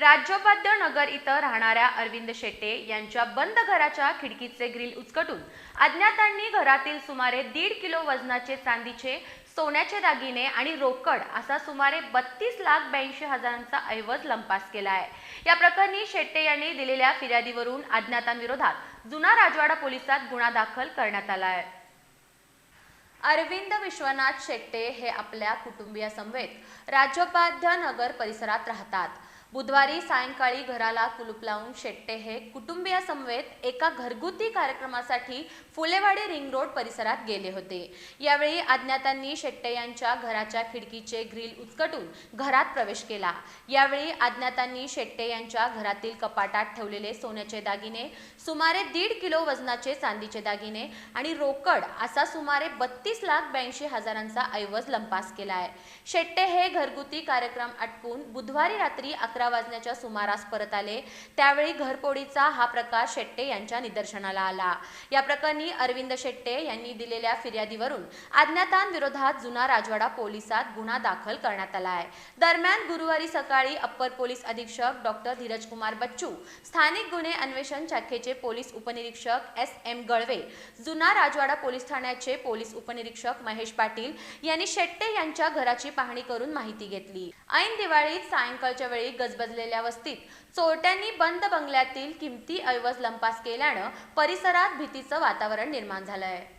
राज्योपाध्य नगर इथं राहणाऱ्या अरविंद शेट्टे यांच्या बंद घराच्या खिडकीचे ग्रिल उचकटून अज्ञातांनी घरातील सुमारे दीड किलो वजनाचे चांदीचे सोन्याचे दागिने आणि रोकड असा सुमारे बत्तीस लाख ब्याऐंशी हजारांचा ऐवज लंपास केला आहे. या प्रकरणी शेट्टे यांनी दिलेल्या फिर्यादीवरून अज्ञातांविरोधात जुना राजवाडा पोलिसात गुन्हा दाखल करण्यात आला आहे. अरविंद विश्वनाथ शेट्टे हे आपल्या कुटुंबियासमवेत राज्योपाध्य नगर परिसरात राहतात. बुधवारी सायंकाळी घराला कुलूप लावून शेट्टे हे कुटुंबियासमवेत एका घरगुती कार्यक्रमासाठी फुलेवाडी रिंग रोड परिसरात गेले होते. यावेळी अज्ञातांनी शेट्टे यांच्या घराच्या खिडकीचे ग्रिल उचकटून घरात प्रवेश केला. यावेळी अज्ञातांनी शेट्टे यांच्या घरातील कपाटात ठेवलेले सोन्याचे दागिने सुमारे दीड किलो वजनाचे चांदीचे दागिने आणि रोकड असा सुमारे बत्तीस लाख ब्याऐंशी हजारांचा ऐवज लंपास केला आहे शेट्टे हे घरगुती कार्यक्रम आटपून बुधवारी रात्री अकरा अकरा वाजण्याच्या सुमारास परत आले. त्यावेळी घरपोडीचा हा प्रकार शेट्टे यांच्या निदर्शनाला आला. या प्रकरणी अरविंद शेट्टे यांनी दिलेल्या फिर्यादीवरून अज्ञातांविरोधात जुना राजवाडा पोलिसात गुन्हा दाखल करण्यात आला आहे. दरम्यान गुरुवारी सकाळी अप्पर पोलीस अधीक्षक डॉक्टर धीरजकुमार बच्चू स्थानिक गुन्हे अन्वेषण शाखेचे पोलीस उपनिरीक्षक एस एम गळवे जुना राजवाडा पोलीस ठाण्याचे पोलीस उपनिरीक्षक महेश पाटील यांनी शेट्टे यांच्या घराची पाहणी करून माहिती घेतली. ऐन दिवाळीत सायंकाळच्या वेळी गजबजलेल्या वस्तीत. चोरट्यांनी बंद बंगल्यातील किमती ऐवज लंपास केल्यानं परिसरात भीतीचं वातावरण निर्माण झालं आहे